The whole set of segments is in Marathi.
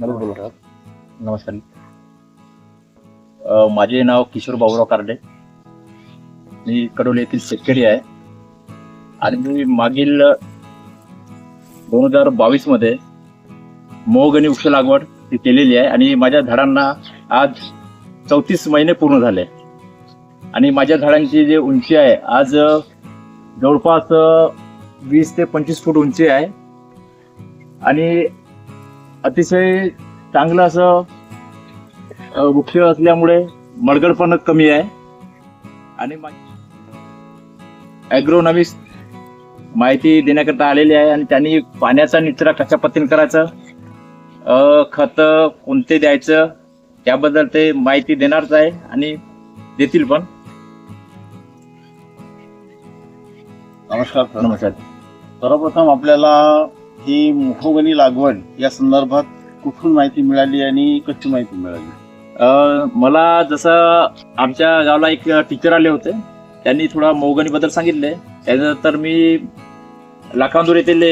नमस्कार. नमस्कार. अ, माझे नाव किशोर बाबुराव कारडे. मी कडोली येथील शेतकरी आहे. आणि मी मागील दोन हजार बावीसमध्ये मोहगणी वृक्ष लागवड ही केलेली आहे. आणि माझ्या झाडांना आज चौतीस महिने पूर्ण झाले. आणि माझ्या झाडांची जी उंची आहे आज अ, जवळपास वीस ते पंचवीस फूट उंची आहे. आणि अतिशय चांगलं असं वृक्ष असल्यामुळे मडगड पण कमी आहे. आणि ॲग्रोनॉमिक्स माहिती देण्याकरता आलेली आहे आणि त्यांनी पाण्याचा निचरा कशा पद्धतीने करायचा खत कोणते द्यायचं त्याबद्दल ते माहिती देणारच आहे आणि देतील पण. नमस्कार नमस्कार. सर्वप्रथम आपल्याला ही मुखोगणी लागवड या संदर्भात कुठून माहिती मिळाली आणि कशी माहिती मिळाली? मला जसं आमच्या गावाला एक टीचर आले होते. त्यांनी थोडा मोगणीबद्दल सांगितले. त्यानंतर मी लाखांदूर येथील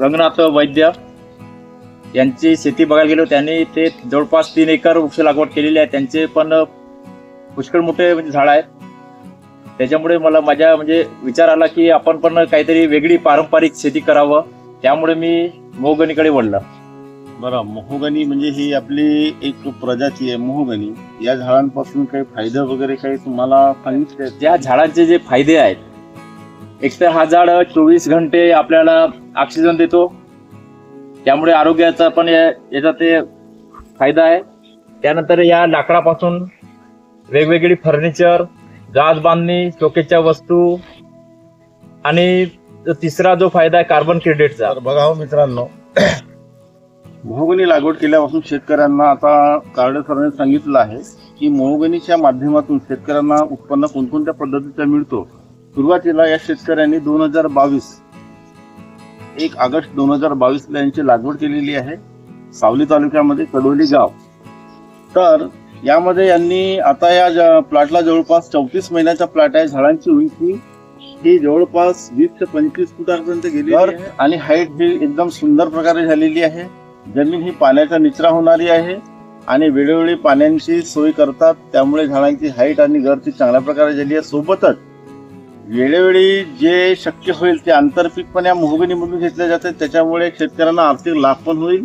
रंगनाथ वैद्य यांची शेती बघायला गेलो. त्यांनी ते जवळपास तीन एकर वृक्ष लागवड केलेली आहे. त्यांचे पण पुष्कळ मोठे म्हणजे झाड आहेत. त्याच्यामुळे मला माझ्या म्हणजे विचार आला की आपण पण काहीतरी वेगळी पारंपरिक शेती करावं. त्यामुळे मी मोहगणीकडे वळलं. बरं मोहगणी म्हणजे ही आपली एक प्रजाती आहे मोहगणी. या झाडांपासून काही फायदे वगैरे काही तुम्हाला सांगितले? त्या झाडांचे जे फायदे आहेत एक तर हा झाड चोवीस घंटे आपल्याला ऑक्सिजन देतो. त्यामुळे आरोग्याचा पण याचा ते फायदा आहे. त्यानंतर या लाकडापासून वेगवेगळी फर्निचर गाज बांधणी शोकेच्या वस्तू आणि तिसरा जो फायदा आहे कार्बन क्रेडिटचा तर बघा हो मित्रांनो. मोहगणी लागवड केल्यापासून शेतकऱ्यांना आता कार्ड सरांनी सांगितलं आहे की मोहगणीच्या माध्यमातून शेतकऱ्यांना उत्पन्न कोणकोणत्या पद्धतीचं मिळतो? सुरुवातीला या शेतकऱ्यांनी दोन हजार बावीस एक ऑगस्ट दोन हजार बावीसला यांची लागवड केलेली आहे. सावली तालुक्यामध्ये कडोली गाव. तर यामध्ये यांनी आता या प्लॉटला जवळपास चौतीस महिन्याचा प्लॉट आहे झाडांची उंची ही जवळपास वीस ते पंचवीस फुटापर्यंत गेली आहे. आणि हाईट ही एकदम सुंदर प्रकारे झालेली आहे. जमीन ही पाण्याचा निचरा होणारी आहे. आणि वेळोवेळी पाण्याची सोय करतात त्यामुळे झाडांची हाईट आणि गर्दी चांगल्या प्रकारे झाली आहे. सोबतच वेळोवेळी जे शक्य होईल ते आंतरपीक पण या मोहगणीमधून घेतले जाते. त्याच्यामुळे शेतकऱ्यांना आर्थिक लाभ पण होईल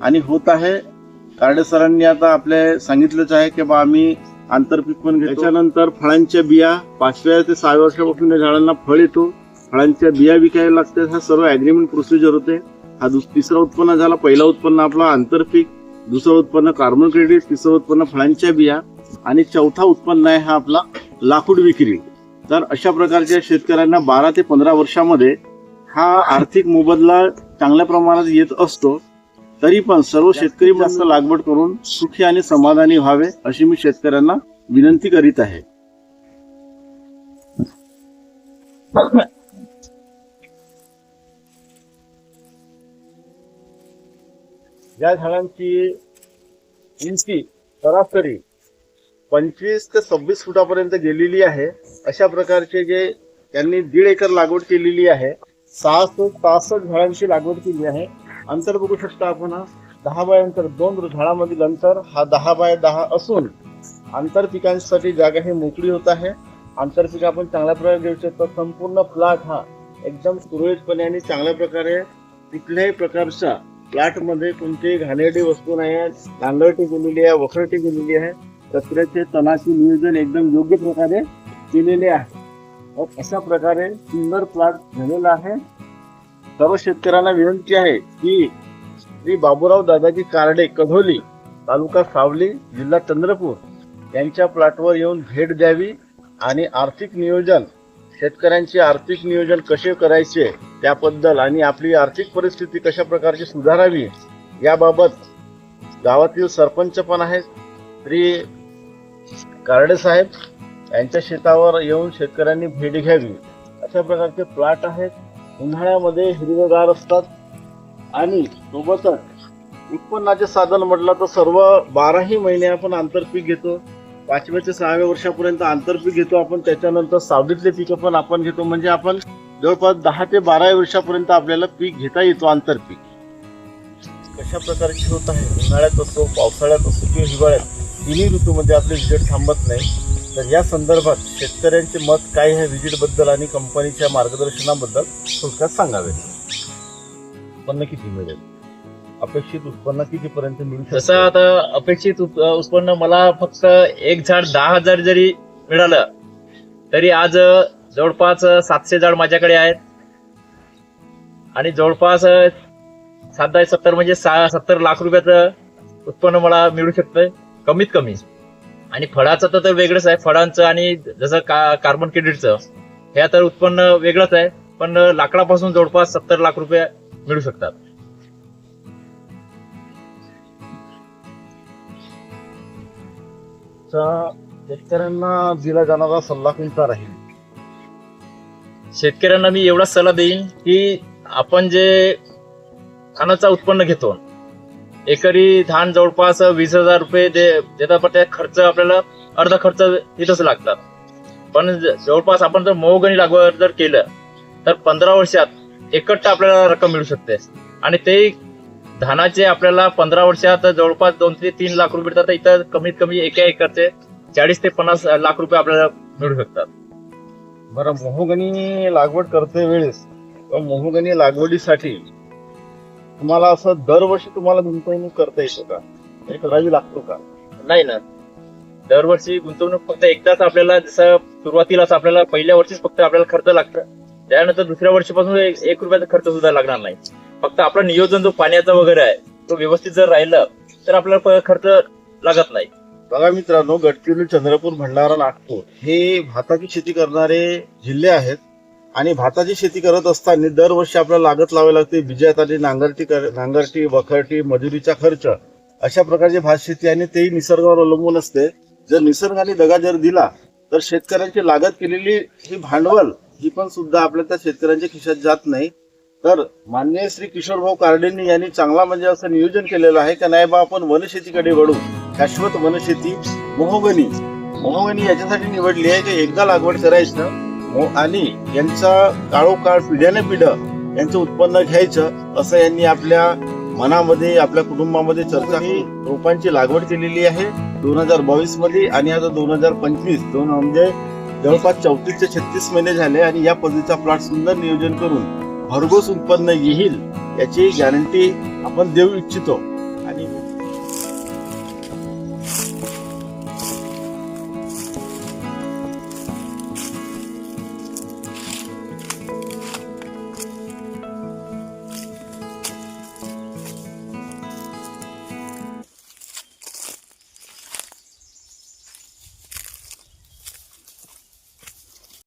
आणि होत आहे. कारडे सरांनी आता आपले सांगितलंच आहे की बा आम्ही आंतरपीक पण घेतो. त्याच्यानंतर फळांच्या बिया पाचव्या ते सहाव्या वर्षापासून या झाडांना फळ येतो. फळांच्या बिया विकायला लागतात. हा सर्व ॲग्रीमेंट प्रोसिजर होते. हा दुस तिसरा उत्पन्न झाला. पहिला उत्पन्न आपला आंतरपीक दुसरं उत्पन्न कार्बन क्रेडिट तिसरं उत्पन्न फळांच्या बिया आणि चौथा उत्पन्न आहे हा आपला लाकूड विक्री. तर अशा प्रकारच्या शेतकऱ्यांना बारा ते पंधरा वर्षामध्ये हा आर्थिक मोबदला चांगल्या प्रमाणात येत असतो. तरी पण सर्व शेतकरी जास्त लागवड करून सुखी आणि समाधानी व्हावे अशी मी शेतकऱ्यांना विनंती करीत आहे. या झाडांची उंची सरासरी पंचवीस ते सव्वीस फुटापर्यंत गेलेली आहे. अशा प्रकारचे जे त्यांनी दीड एकर लागवड केलेली आहे. सहाशे सहासष्ट झाडांची लागवड केली आहे. अंतर बघू शकता आपण हा. दहा बाय अंतर दोन झाडामधील अंतर हा दहा बाय दहा असून आंतर पिकांसाठी जागा ही मोकळी होत आहे. आंतरपीक आपण चांगल्या प्रकारे घेऊ शकतो. संपूर्ण प्लॉट हा एकदम सुरळीतपणे आणि चांगल्या प्रकारे कुठल्याही प्रकारच्या प्लॉटमध्ये कोणतीही घाणेरडी वस्तू नाही आहे. नांगरटी गेलेली आहे वखरटी गेलेली आहे. कचऱ्याचे तणाचे नियोजन एकदम योग्य प्रकारे केलेले आहे. अशा प्रकारे सुंदर प्लॉट झालेला आहे. सर्व शेतकऱ्यांना विनंती आहे की श्री बाबूराव दादाजी कारडे कधोली तालुका सावली जिल्हा चंद्रपूर यांच्या प्लॉटवर येऊन भेट द्यावी आणि आर्थिक नियोजन शेतकऱ्यांचे आर्थिक नियोजन कसे करायचे त्याबद्दल आणि आपली आर्थिक परिस्थिती कशा प्रकारची सुधारावी याबाबत गावातील सरपंच पण आहेत. श्री कारडे साहेब यांच्या शेतावर येऊन शेतकऱ्यांनी भेट घ्यावी. अशा प्रकारचे प्लॉट आहेत. उन्हाळ्यामध्ये हिरवेगार असतात आणि सोबतच उत्पन्नाचे साधन म्हटलं तर सर्व बाराही महिने आपण आंतरपीक घेतो. पाचव्या ते सहाव्या वर्षापर्यंत आंतरपीक घेतो. आपण त्याच्यानंतर सावलीतले पिकं पण आपण घेतो. म्हणजे आपण जवळपास दहा ते बारा वर्षापर्यंत आपल्याला पीक घेता येतो आंतरपीक कशा प्रकारची होत आहे? उन्हाळ्यात असो पावसाळ्यात असो किंवा हिवाळ्यात तिन्ही ऋतूमध्ये आपले विजेट थांबत नाही. तर या संदर्भात शेतकऱ्यांचे मत काय आहे व्हिजिटबद्दल आणि कंपनीच्या मार्गदर्शनाबद्दल थोडक्यात सांगावे. उत्पन्न किती मिळेल? अपेक्षित उत्पन्न कितीपर्यंत मिळू शकतं? जसं आता अपेक्षित उत- उत्पन्न मला फक्त एक झाड दहा हजार जरी मिळालं तरी आज जवळपास सातशे झाड माझ्याकडे आहेत. आणि जवळपास सात दहा सत्तर म्हणजे सहा सत्तर लाख रुपयाचं उत्पन्न मला मिळू शकतंय कमीत कमी. आणि फळाचं तर तर वेगळंच आहे. फळांचं आणि जसं का कार्बन क्रेडिटचं हे तर उत्पन्न वेगळंच आहे. पण लाकडापासून जवळपास सत्तर लाख रुपये मिळू शकतात. शेतकऱ्यांना दिला जाणारा सल्ला कोणता राहील? शेतकऱ्यांना मी एवढाच सल्ला देईन की आपण जे धानाचा उत्पन्न घेतो एकरी धान जवळपास वीस हजार रुपये दे देतात पण त्या खर्च आपल्याला अर्धा खर्च तिथंच लागतात. पण ज- जवळपास आपण जर मोहगणी लागवड जर केलं तर पंधरा वर्षात एकट्टा आपल्याला रक्कम मिळू शकते. आणि ते धानाचे आपल्याला पंधरा वर्षात जवळपास दोन ते तीन लाख रुपये मिळतात तर इथं कमीत कमी एका एकरचे चाळीस ते पन्नास लाख रुपये आपल्याला मिळू शकतात. बरं मोहगणी लागवड करते वेळेस मोहगणी लागवडीसाठी तुम्हाला असं दरवर्षी तुम्हाला गुंतवणूक करता येतो का? हे करावी लागतो का? नाही ना. दरवर्षी गुंतवणूक फक्त एकदाच आपल्याला जसं सुरुवातीलाच आपल्याला पहिल्या वर्षीच फक्त आपल्याला खर्च लागतं. त्यानंतर दुसऱ्या वर्षीपासून एक एक रुपयाचा खर्च सुद्धा लागणार नाही. फक्त आपलं नियोजन जो पाण्याचा वगैरे आहे तो व्यवस्थित जर राहिलं तर आपल्याला खर्च लागत नाही. बघा मित्रांनो गडचिरोली चंद्रपूर भंडारा नागपूर हे भाताची शेती करणारे जिल्हे आहेत. आणि भाताची शेती करत असताना दरवर्षी आपल्याला लागत लावावी लागते. बिजात आणि नांगरटी कर- नांगरटी वखरटी मजुरीचा खर्च. अशा प्रकारची भात शेती आणि तेही निसर्गावर अवलंबून असते. जर निसर्गाने दगा जर दिला तर शेतकऱ्यांची लागत केलेली ही भांडवल ही पण सुद्धा आपल्या त्या शेतकऱ्यांच्या खिशात जात नाही. तर मान्य श्री किशोरभाऊ कार्डेंनी यांनी चांगला म्हणजे असं नियोजन केलेलं आहे का नाही बा आपण वनशेतीकडे वळू. शाश्वत वनशेती मोहगनी. मोहगनी याच्यासाठी निवडली आहे की? एकदा लागवड करायचं. हो, आणि यांचा काळोकाळ पिढ्याने पिढं यांचं उत्पन्न घ्यायचं असं यांनी आपल्या मनामध्ये आपल्या कुटुंबामध्ये चर्चा ही रोपांची लागवड केलेली आहे दोन हजार बावीसमध्ये आणि आता दोन हजार पंचवीस. दोन म्हणजे जवळपास चौतीस ते छत्तीस महिने झाले आणि या पद्धतीचा प्लॉट सुंदर नियोजन करून भरघोस उत्पन्न येईल याची गॅरंटी आपण देऊ इच्छितो.